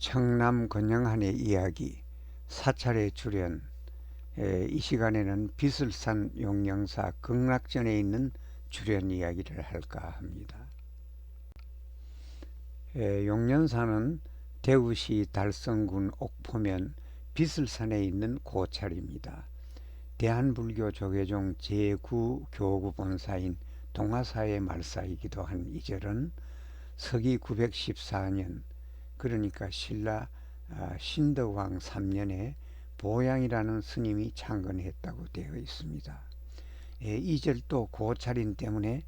청남 건영한의 이야기 사찰의 출연 에, 이 시간에는 비슬산 용영사 극락전에 있는 출연 이야기를 할까 합니다. 에, 용련사는 대구시 달성군 옥포면 비슬산에 있는 고찰입니다. 대한불교 조계종 제9 교구 본사인 동화사의 말사이기도 한 이 절은 서기 914년 그러니까 신라 아, 신덕왕 3년에 보양이라는 스님이 창건했다고 되어 있습니다. 예, 이 절도 고찰인 때문에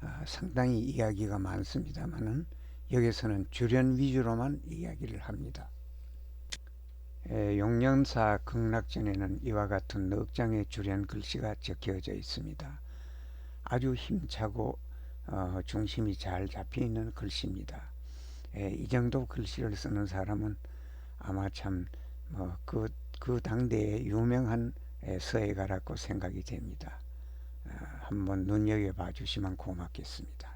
아, 상당히 이야기가 많습니다만은 여기서는 주련 위주로만 이야기를 합니다. 예, 용련사 극락전에는 이와 같은 넉 장의 주련 글씨가 적혀져 있습니다. 아주 힘차고 어, 중심이 잘 잡혀 있는 글씨입니다. 예, 이 정도 글씨를 쓰는 사람은 아마 참뭐그 그 당대의 유명한 예, 서예가라고 생각이 됩니다. 어, 한번 눈여겨 봐 주시면 고맙겠습니다.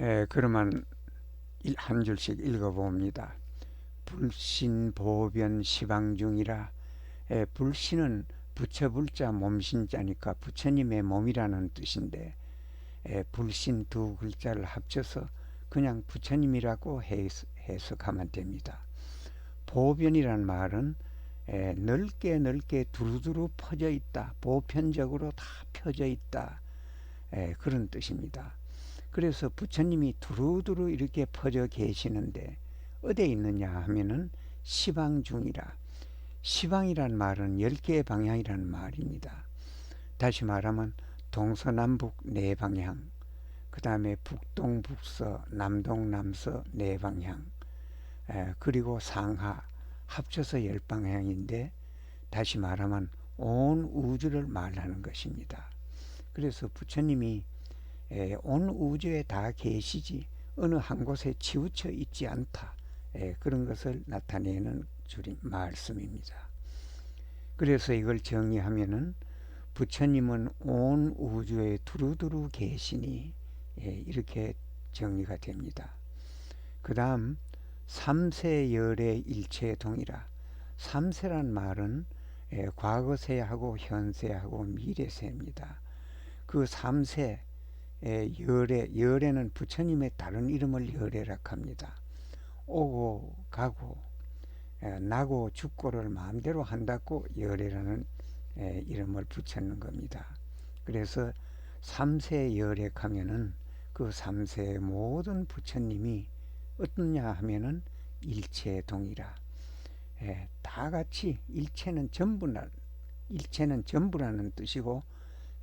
예, 그러면 일- 한 줄씩 읽어봅니다. 불신 보변 시방 중이라 예, 불신은 부처 불자 몸신자니까 부처님의 몸이라는 뜻인데 예, 불신 두 글자를 합쳐서 그냥 부처님이라고 해석- 해석하면 됩니다. 보변이란 말은 에, 넓게 넓게 두루두루 퍼져 있다. 보편적으로 다 펴져 있다. 에, 그런 뜻입니다. 그래서 부처님이 두루두루 이렇게 퍼져 계시는데 어디에 있느냐 하면은 시방 중이라. 시방이란 말은 열 개의 방향이라는 말입니다. 다시 말하면 동서남북 네 방향, 그 다음에 북동 북서, 남동 남서 네 방향, 에, 그리고 상하 합쳐서 열 방향인데 다시 말하면 온 우주를 말하는 것입니다. 그래서 부처님이 에, 온 우주에 다 계시지 어느 한 곳에 치우쳐 있지 않다. 에, 그런 것을 나타내는 줄임 말씀입니다. 그래서 이걸 정의하면은 부처님은 온 우주에 두루두루 계시니 예, 이렇게 정리가 됩니다. 그 다음 삼세열의 일체동이라 삼세란 말은 예, 과거세하고 현세하고 미래세입니다. 그 삼세 예, 열애 열애는 부처님의 다른 이름을 열애라 합니다. 오고 가고 예, 나고 죽고를 마음대로 한다고 열애라는 예, 이름을 붙였는 겁니다. 그래서 삼세 열애하면은 그 삼세의 모든 부처님이 어떠냐 하면은 일체 동이라 예, 다 같이 일체는 전부나 일체는 전부라는 뜻이고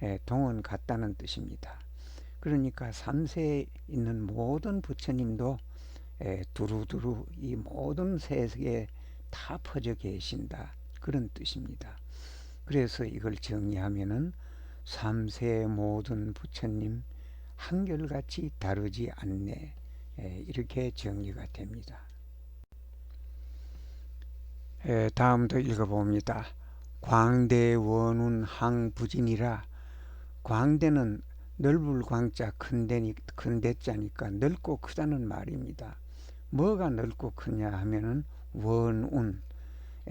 예, 동은 같다는 뜻입니다. 그러니까 삼세에 있는 모든 부처님도 예, 두루두루 이 모든 세계에 다 퍼져 계신다 그런 뜻입니다. 그래서 이걸 정의하면은 삼세의 모든 부처님 한결같이 다르지 않네 예, 이렇게 정리가 됩니다. 예, 다음도 읽어봅니다. 광대 원운 항부진이라 광대는 넓을 광자 큰대니 큰대자니까 넓고 크다는 말입니다. 뭐가 넓고 크냐 하면은 원운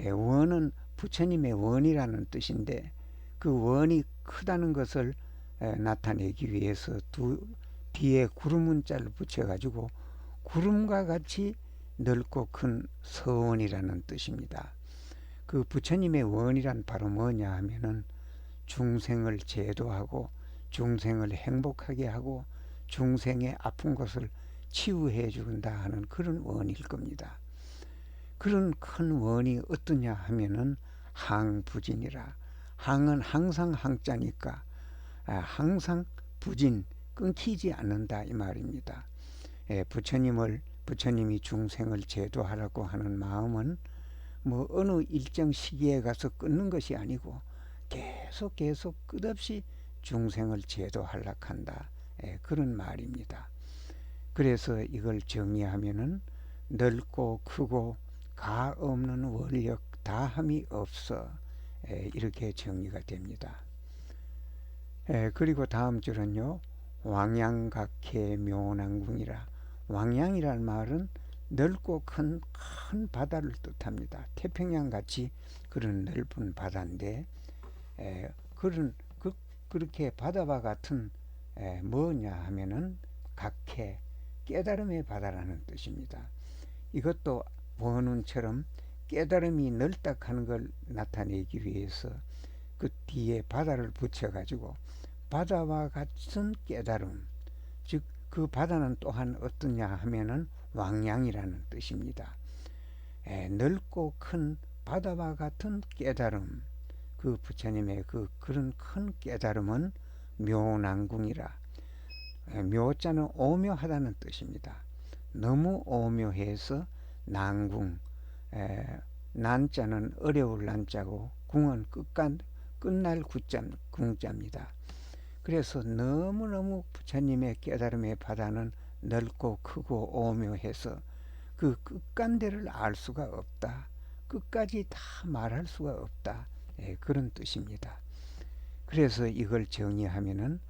예, 원은 부처님의 원이라는 뜻인데 그 원이 크다는 것을 에, 나타내기 위해서 두 뒤에 구름 문자를 붙여가지고 구름과 같이 넓고 큰 서원이라는 뜻입니다. 그 부처님의 원이란 바로 뭐냐 하면은 중생을 제도하고 중생을 행복하게 하고 중생의 아픈 것을 치유해 준다 하는 그런 원일 겁니다. 그런 큰 원이 어떠냐 하면은 항부진이라 항은 항상 항자니까 아, 항상 부진 끊기지 않는다 이 말입니다. 예, 부처님을 부처님이 중생을 제도하라고 하는 마음은 뭐 어느 일정 시기에 가서 끊는 것이 아니고 계속 계속 끝없이 중생을 제도하려 한다 예, 그런 말입니다. 그래서 이걸 정의하면은 넓고 크고 가 없는 원력 다함이 없어 예, 이렇게 정리가 됩니다. 예, 그리고 다음 줄은요. 왕양각해 묘난궁이라 왕양이란 말은 넓고 큰 큰 바다를 뜻합니다. 태평양 같이 그런 넓은 바다인데 에, 그런 그, 그렇게 바다와 같은 에, 뭐냐 하면은 각해 깨달음의 바다라는 뜻입니다. 이것도 원운처럼 깨달음이 넓다 하는 걸 나타내기 위해서 그 뒤에 바다를 붙여가지고 바다와 같은 깨달음 즉 그 바다는 또한 어떠냐 하면은 왕량이라는 뜻입니다. 에, 넓고 큰 바다와 같은 깨달음 그 부처님의 그 그런 큰 깨달음은 묘난궁이라 에, 묘자는 오묘하다는 뜻입니다. 너무 오묘해서 난궁 에, 난자는 어려울 난자고 궁은 끝간 끝날 구자 궁자입니다. 그래서 너무너무 부처님의 깨달음의 바다는 넓고 크고 오묘해서 그 끝간대를 알 수가 없다. 끝까지 다 말할 수가 없다. 예, 그런 뜻입니다. 그래서 이걸 정의하면은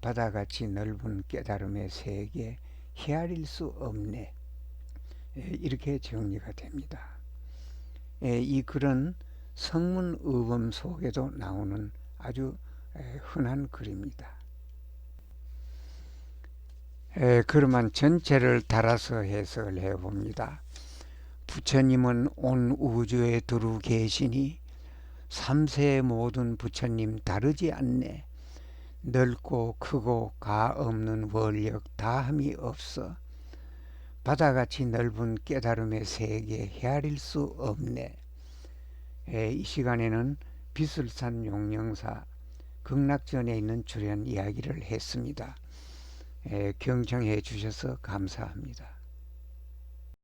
바다같이 넓은 깨달음의 세계 헤아릴 수 없네. 예, 이렇게 정리가 됩니다. 예, 이 글은 성문의범 속에도 나오는 아주 에, 흔한 글입니다. 에, 그러면 전체를 달아서 해석을 해봅니다. 부처님은 온 우주에 두루 계시니 삼세의 모든 부처님 다르지 않네. 넓고 크고 가 없는 원력 다함이 없어. 바다같이 넓은 깨달음의 세계 헤아릴 수 없네. 에, 이 시간에는 비슬산 용령사 극락전에 있는 출연 이야기를 했습니다. 에, 경청해 주셔서 감사합니다.